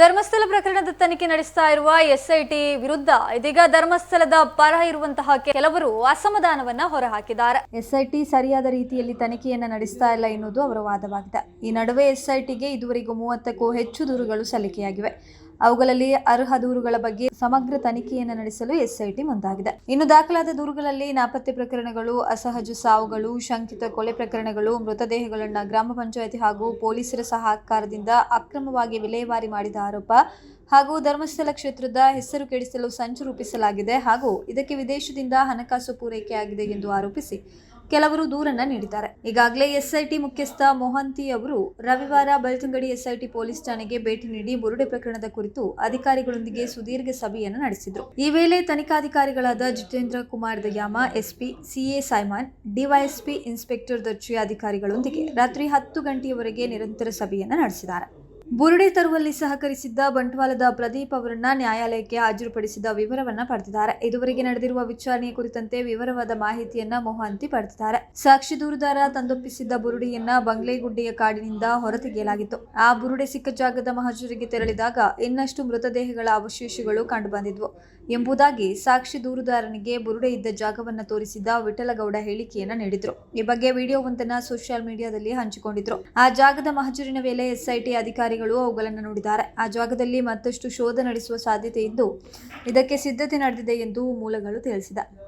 ಧರ್ಮಸ್ಥಳ ಪ್ರಕರಣದ ತನಿಖೆ ನಡೆಸ್ತಾ ಇರುವ ಎಸ್ಐಟಿ ವಿರುದ್ಧ ಇದೀಗ ಧರ್ಮಸ್ಥಳದ ಪರ ಇರುವಂತಹ ಕೆಲವರು ಅಸಮಾಧಾನವನ್ನ ಹೊರಹಾಕಿದ್ದಾರೆ. ಎಸ್ಐಟಿ ಸರಿಯಾದ ರೀತಿಯಲ್ಲಿ ತನಿಖೆಯನ್ನ ನಡೆಸ್ತಾ ಇಲ್ಲ ಎನ್ನುವುದು ಅವರ ವಾದವಾಗಿದೆ. ಈ ನಡುವೆ ಎಸ್ಐಟಿಗೆ ಇದುವರೆಗೂ ಮೂವತ್ತಕ್ಕೂ ಹೆಚ್ಚು ದೂರುಗಳು ಸಲ್ಲಿಕೆಯಾಗಿವೆ. ಅವುಗಳಲ್ಲಿ ಅರ್ಹ ದೂರುಗಳ ಬಗ್ಗೆ ಸಮಗ್ರ ತನಿಖೆಯನ್ನು ನಡೆಸಲು ಎಸ್ಐಟಿ ಮುಂದಾಗಿದೆ. ಇನ್ನು ದಾಖಲಾದ ದೂರುಗಳಲ್ಲಿ ನಾಪತ್ತೆ ಪ್ರಕರಣಗಳು, ಅಸಹಜ ಸಾವುಗಳು, ಶಂಕಿತ ಕೊಲೆ ಪ್ರಕರಣಗಳು, ಮೃತದೇಹಗಳನ್ನು ಗ್ರಾಮ ಪಂಚಾಯತಿ ಹಾಗೂ ಪೊಲೀಸರ ಸಹಕಾರದಿಂದ ಅಕ್ರಮವಾಗಿ ವಿಲೇವಾರಿ ಮಾಡಿದ ಆರೋಪ ಹಾಗೂ ಧರ್ಮಸ್ಥಳ ಕ್ಷೇತ್ರದ ಹೆಸರು ಕೆಡಿಸಲು ಸಂಚು ರೂಪಿಸಲಾಗಿದೆ ಹಾಗೂ ಇದಕ್ಕೆ ವಿದೇಶದಿಂದ ಹಣಕಾಸು ಪೂರೈಕೆಯಾಗಿದೆ ಎಂದು ಆರೋಪಿಸಿ ಕೆಲವರು ದೂರನ್ನ ನೀಡಿದ್ದಾರೆ. ಈಗಾಗಲೇ ಎಸ್ಐಟಿ ಮುಖ್ಯಸ್ಥ ಮೊಹಂತಿ ಅವರು ರವಿವಾರ ಬೆಳ್ತಂಗಡಿ ಎಸ್ಐಟಿ ಪೊಲೀಸ್ ಠಾಣೆಗೆ ಭೇಟಿ ನೀಡಿ ಬುರುಡೆ ಪ್ರಕರಣದ ಕುರಿತು ಅಧಿಕಾರಿಗಳೊಂದಿಗೆ ಸುದೀರ್ಘ ಸಭೆಯನ್ನು ನಡೆಸಿದರು. ಈ ವೇಳೆ ತನಿಖಾಧಿಕಾರಿಗಳಾದ Jitendra Kumar Dayama, SP CA Simon, DYSP inspector ದರ್ಜೆಯ ಅಧಿಕಾರಿಗಳೊಂದಿಗೆ ರಾತ್ರಿ ಹತ್ತು ಗಂಟೆಯವರೆಗೆ ನಿರಂತರ ಸಭೆಯನ್ನು ನಡೆಸಿದ್ದಾರೆ. ಬುರುಡೆ ತರುವಲ್ಲಿ ಸಹಕರಿಸಿದ್ದ ಬಂಟ್ವಾಳದ ಪ್ರದೀಪ್ ಅವರನ್ನ ನ್ಯಾಯಾಲಯಕ್ಕೆ ಹಾಜರುಪಡಿಸಿದ ವಿವರವನ್ನ ಪಡೆದಿದ್ದಾರೆ. ಇದುವರೆಗೆ ನಡೆದಿರುವ ವಿಚಾರಣೆ ಕುರಿತಂತೆ ವಿವರವಾದ ಮಾಹಿತಿಯನ್ನ ಮೊಹಾಂತಿ ಪಡೆದಿದ್ದಾರೆ. ಸಾಕ್ಷಿ ದೂರುದಾರ ತಂದೊಪ್ಪಿಸಿದ್ದ ಬುರುಡೆಯನ್ನ ಬಂಗ್ಲೆಗುಡ್ಡೆಯ ಕಾಡಿನಿಂದ ಹೊರತೆಗೆಯಲಾಗಿತ್ತು. ಆ ಬುರುಡೆ ಸಿಕ್ಕ ಜಾಗದ ಮಹಜರಿಗೆ ತೆರಳಿದಾಗ ಇನ್ನಷ್ಟು ಮೃತದೇಹಗಳ ಅವಶೇಷಗಳು ಕಂಡುಬಂದಿದ್ವು. ಎಂಬುದಾಗಿ ಸಾಕ್ಷಿ ದೂರುದಾರನಿಗೆ ಬುರುಡೆ ಇದ್ದ ಜಾಗವನ್ನ ತೋರಿಸಿದ ವಿಠಲಗೌಡ ಹೇಳಿಕೆಯನ್ನ ನೀಡಿದ್ರು. ಈ ಬಗ್ಗೆ ವಿಡಿಯೋವೊಂದನ್ನ ಸೋಷಿಯಲ್ ಮೀಡಿಯಾದಲ್ಲಿ ಹಂಚಿಕೊಂಡಿದ್ರು. ಆ ಜಾಗದ ಮಹಜರಿನ ವೇಳೆ ಎಸ್ಐಟಿ ಅಧಿಕಾರಿಗಳು ಅವುಗಳನ್ನು ನೋಡಿದ್ದಾರೆ. ಆ ಜಾಗದಲ್ಲಿ ಮತ್ತಷ್ಟು ಶೋಧ ನಡೆಸುವ ಸಾಧ್ಯತೆ ಇದ್ದು, ಇದಕ್ಕೆ ಸಿದ್ಧತೆ ನಡೆದಿದೆ ಎಂದು ಮೂಲಗಳು ತಿಳಿಸಿದೆ.